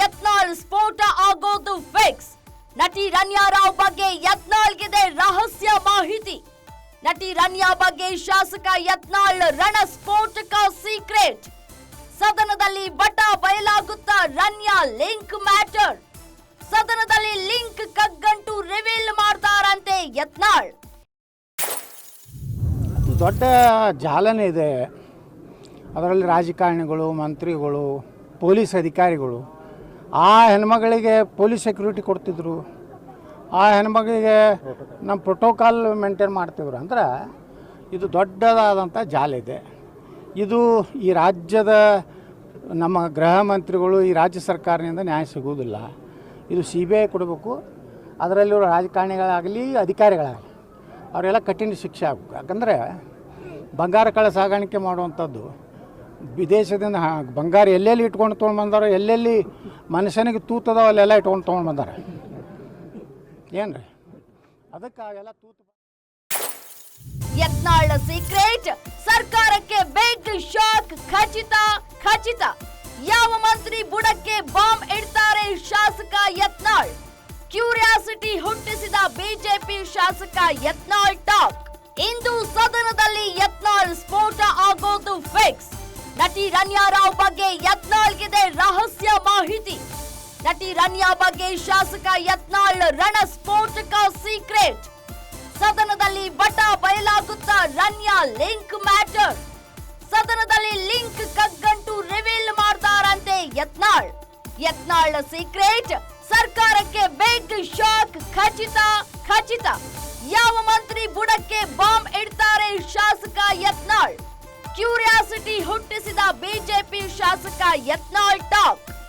ಯತ್ನಾಳ್ ಸ್ಫೋಟ ಆಗೋದು ಫಿಕ್ಸ್ ನಟಿ ರನ್ಯಾ ರಾವ್ ಬಗ್ಗೆ ಯತ್ನಾಳ್ಗಿದೆ ರಹಸ್ಯ ಮಾಹಿತಿ. ನಟಿ ರನ್ಯಾ ಬಗ್ಗೆ ಶಾಸಕ ಯತ್ನಾಳ್ ರಣ ಸ್ಫೋಟಕ ಸೀಕ್ರೆಟ್ ಸದನದಲ್ಲಿ ಬಟ ಬಯಲಾಗುತ್ತಾ ರನ್ಯಾ ಲಿಂಕ್ ಮ್ಯಾಟರ್ ಸದನದಲ್ಲಿ ಲಿಂಕ್ ಕಗ್ಗಂಟು ರಿವೀಲ್ ಮಾಡ್ತಾರಂತೆ ಯತ್ನಾಳ್ ದೊಡ್ಡ ಜಾಲನೆ ಇದೆ. ಅದರಲ್ಲಿ ರಾಜಕಾರಣಿಗಳು, ಮಂತ್ರಿಗಳು, ಪೊಲೀಸ್ ಅಧಿಕಾರಿಗಳು ಆ ಹೆಣ್ಮಗಳಿಗೆ ಪೊಲೀಸ್ ಸೆಕ್ಯೂರಿಟಿ ಕೊಡ್ತಿದ್ರು. ಆ ಹೆಣ್ಮಗಳಿಗೆ ನಮ್ಮ ಪ್ರೋಟೋಕಾಲ್ ಮೇಂಟೈನ್ ಮಾಡ್ತಿದ್ರು ಅಂದ್ರೆ ಇದು ದೊಡ್ಡದಾದಂಥ ಜಾಲ ಇದೆ. ಇದು ಈ ರಾಜ್ಯದ ನಮ್ಮ ಗೃಹ ಮಂತ್ರಿಗಳು ಈ ರಾಜ್ಯ ಸರ್ಕಾರದಿಂದ ನ್ಯಾಯ ಸಿಗುವುದಿಲ್ಲ. ಇದು ಸಿ ಬಿ ಐ ಕೊಡಬೇಕು. ಅದರಲ್ಲಿರೋ ರಾಜಕಾರಣಿಗಳಾಗಲಿ, ಅಧಿಕಾರಿಗಳಾಗಲಿ, ಅವರೆಲ್ಲ ಕಠಿಣ ಶಿಕ್ಷೆ ಆಗಬೇಕು. ಯಾಕಂದರೆ ಬಂಗಾರ ಕಳೆ ಸಾಗಾಣಿಕೆ ಮಾಡುವಂಥದ್ದು ವಿದೇಶದಿಂದ ಬಂಗಾರ ಎಲ್ಲೆಲ್ಲಿ ಇಟ್ಕೊಂಡು ತೊಗೊಂಡು ಬಂದಾರೋ, ಎಲ್ಲೆಲ್ಲಿ ಮನುಷ್ಯನಿಗೆ ತೂತದೋ ಅಲ್ಲೆಲ್ಲ ಇಟ್ಕೊಂಡು ತೊಗೊಂಡು ಬಂದಾರೆ. ಏನು ರೀ ಅದಕ್ಕೆ ತೂತು ಯತ್ನಾಳ್ ಸೀಕ್ರೆಟ್ ಸರ್ಕಾರಕ್ಕೆ ಬಿಗ್ ಶಾಕ್ ಖಚಿತ ಖಚಿತ. ಯಾವ ಮಂತ್ರಿ ಬುಡಕ್ಕೆ ಬಾಂಬ್ ಇಡ್ತಾರೆ ಶಾಸಕ ಯತ್ನಾಳ್? ಕ್ಯೂರಿಯಾಸಿಟಿ ಹುಟ್ಟಿಸಿದ ಬಿಜೆಪಿ ಶಾಸಕ ಯತ್ನಾಳ್ ಟಾಕ್ ಇಂದು ಸದನದಲ್ಲಿ ಯತ್ನಾಳ್ ಸ್ಫೋಟ ಆಗೋದು ಫಿಕ್ಸ್ ನಟಿ ರನ್ಯಾ ರಾವ್ ಬಗ್ಗೆ ಯತ್ನಾಳ್ಗಿದೆ ರಹಸ್ಯ ಮಾಹಿತಿ. ನಟಿ ರನ್ಯಾ ಬಗ್ಗೆ ಶಾಸಕ ಯತ್ನಾಳ್ ರಣ ಸ್ಫೋಟಕ ಸೀಕ್ರೆಟ್. ಸದನದಲ್ಲಿ ಬಟ ಬಯಲಾಗುತ್ತಾ ರನ್ಯಾ ಲಿಂಕ್ ಮ್ಯಾಟರ್. ಸದನದಲ್ಲಿ ಲಿಂಕ್ ಕಗ್ಗಂಟು ರಿವೀಲ್ ಮಾಡ್ತಾರಂತೆ ಯತ್ನಾಳ್. ಯತ್ನಾಳ್ ಸೀಕ್ರೆಟ್, ಸರ್ಕಾರಕ್ಕೆ ಬಿಗ್ ಶಾಕ್ ಖಚಿತ ಖಚಿತ. ಯಾವ ಮಂತ್ರಿ ಬುಡಕ್ಕೆ ಬಾಂಬ್ ಇಡ್ತಾರೆ ಶಾಸಕ ಯತ್ನಾಳ್? ಹುಟ್ಟಿಸಿದ ಬಿಜೆಪಿ ಶಾಸಕ ಯತ್ನಾಳ್ ಟಾಕ್.